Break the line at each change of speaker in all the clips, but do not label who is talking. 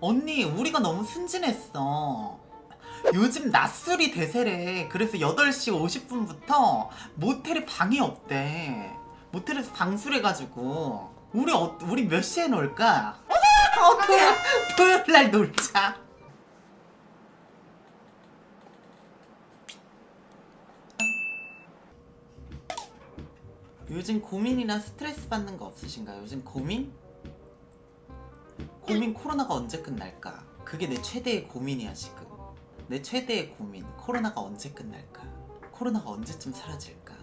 언니 우리가 너무 순진했어 요즘 낮술이 대세래 그래서 8시 50분부터 모텔에 방이 없대 모텔에서 방술해가지고 우리 어, 우리 몇 시에 놀까? 어, 토요일, 토요일날 놀자 요즘 고민이나 스트레스 받는 거 없으신가요? 요즘 고민? 고민 코로나가 언제 끝날까? 그게 내 최대의 고민이야 지금. 내 최대의 고민. 코로나가 언제 끝날까? 코로나가 언제쯤 사라질까?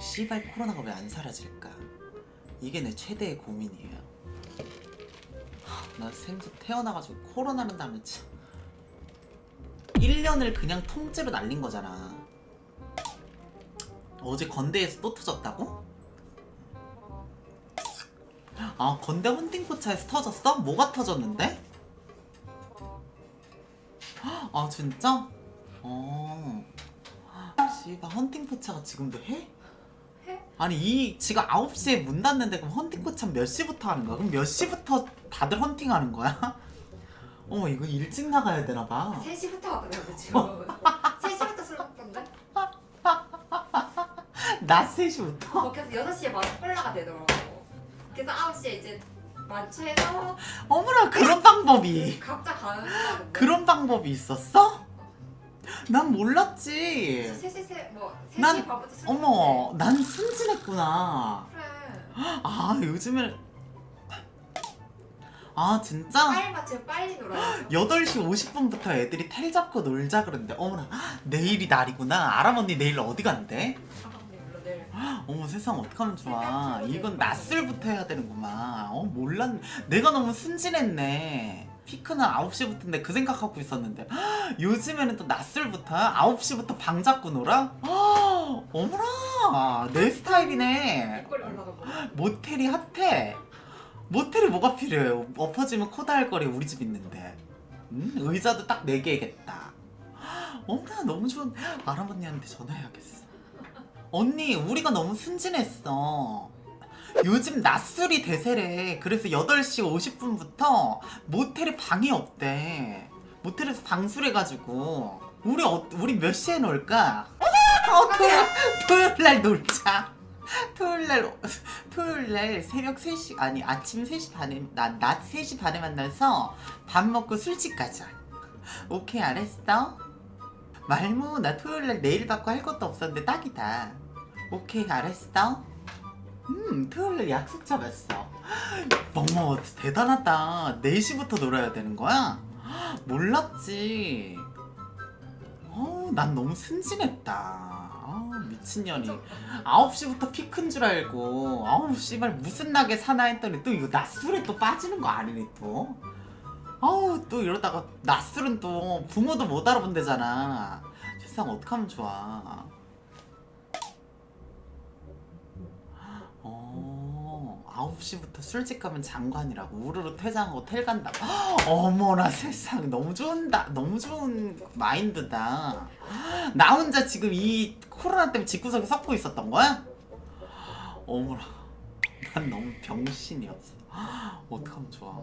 씨발 코로나가 왜 안 사라질까? 이게 내 최대의 고민이에요. 하, 나 생전 태어나가지고 코로나는 다음에 참 1년을 그냥 통째로 날린 거잖아. 어제 건대에서 또 터졌다고? 아 건대 헌팅포차에서 터졌어? 뭐가 터졌는데? 아 진짜? 어 씨발 헌팅포차가 지금도 해?
해?
아니 이 지금 9시에 문 닫는데 그럼 헌팅포차 몇 시부터 하는 거야? 그럼 몇 시부터 다들 헌팅하는 거야? 어머 이거 일찍 나가야 되나 봐
3시부터 하더라고 지금 3시부터 술 먹던데
낮 3시부터?
어, 그래서 6시에 마저 콜라가 되더라고 그래서 9시에 이제 만취해서
어머나 그런 방법이
각자 가는
그런 방법이 있었어? 난 몰랐지.
3시 세, 뭐 3시
난-
술
어머, 난 순진했구나.
그래
아, 요즘에. 아, 진짜?
빨리 맞추면 빨리 놀아야죠
8시 50분부터 애들이 텔 잡고 놀자 그러는데, 어머나, 내일이 날이구나. 아람 언니 내일 어디 간대?
내일
어머, 세상 어떡하면 좋아. 이건 낮술부터 해야 되는구만. 어, 몰랐, 내가 너무 순진했네. 피크는 9시부터인데 그 생각하고 있었는데. 요즘에는 또 낮술부터? 9시부터 방 잡고 놀아? 어머나! 내 스타일이네. 모텔이 핫해. 모텔이 뭐가 필요해요? 엎어지면 코 닿을 거리 우리 집 있는데. 음? 의자도 딱 4개겠다. 어머나 너무 좋은. 아람 언니한테 전화해야겠어 언니 우리가 너무 순진했어. 요즘 낮술이 대세래. 그래서 8시 50분부터 모텔에 방이 없대. 모텔에서 방술해가지고. 우리 어, 우리 몇 시에 놀까? 어, 토요일, 토요일날 놀자. 토요일날 토요일날 새벽 3시 아니 아침 3시 반에 나- 낮 3시 반에 만나서 밥 먹고 술집 가자. 오케이 알았어. 말모 나 토요일날 내일 받고 할 것도 없었는데 딱이다 오케이 알았어. 음 토요일날 약속 잡았어. 어머 대단하다. 4시부터 놀아야 되는 거야? 몰랐지. 어, 난 너무 순진했다. 아, 미친년이. 9시부터 피크인 줄 알고. 아우 씨발 무슨 낙에 사나 했더니 또 이거 낮술에 또 빠지는 거 아니니 또. 아우 또 이러다가 낮술은 또 부모도 못 알아본대잖아. 세상 어떡하면 좋아 어 9시부터 술집 가면 장관이라고. 우르르 퇴장하고 텔 간다고. 어머나 세상. 너무 좋은다. 너무 좋은 마인드다. 나 혼자 지금 이 코로나 때문에 집구석에 섞고 있었던 거야? 어머나. 난 너무 병신이었어. 어떡하면 좋아.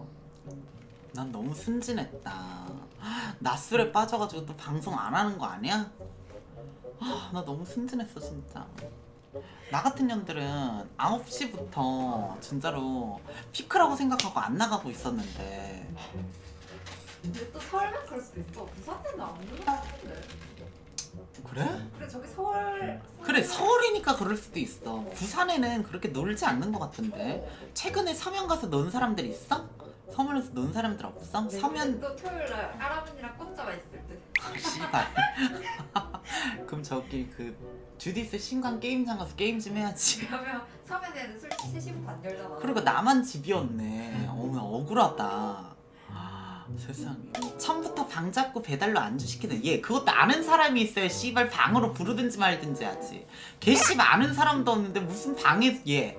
난 너무 순진했다. 낮술에 빠져가지고 또 방송 안 하는 거 아니야? 아, 나 너무 순진했어 진짜 나 같은 년들은 9시부터 진짜로 피크라고 생각하고 안 나가고 있었는데.
근데 또 서울만 그럴 수도 있어. 부산에는 안 그러는데.
그래?
그래 저기 서울
그래 서울이니까 그럴 수도 있어. 부산에는 그렇게 놀지 않는 것 같은데. 최근에 서면 가서 논 사람들 있어? 서면에서 논 사람들 없어?
네,
서면
또 토요일 날 할아버지랑 꽃자가 있을 때.
아, 씨발 그럼 저기 그 주디스 신관 게임장 가서 게임 좀 해야지.
그러면 서면에는 솔직히 3시부터 안 열잖아
그리고 나만 집이었네. 어머 억울하다. 아, 세상에. 처음부터 방 잡고 배달로 안주 시키는 얘 그것도 아는 사람이 있어야 씨발 방으로 부르든지 말든지 하지. 개씨 아는 사람도 없는데 무슨 방에 얘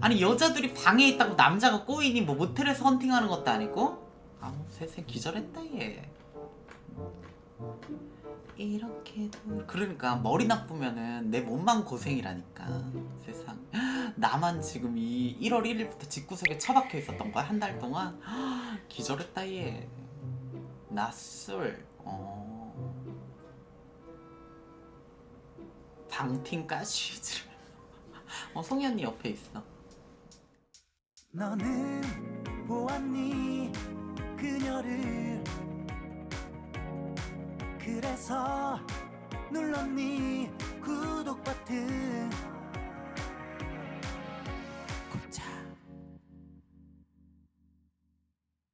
아니 여자들이 방에 있다고 남자가 꼬이니 뭐 모텔에서 헌팅하는 것도 아니고? 아우 세상 기절했다 얘 이렇게도 그러니까 머리 나쁘면은 내 몸만 고생이라니까 세상. 나만 지금 이 1월 1일부터 집구석에 처박혀 있었던 거야 한 달 동안? 기절했다 얘. 낯술 어. 방팀까지 어 송이 언니 옆에 있어.
너는 보았니? 그녀를 그래서 눌렀니? 구독 버튼.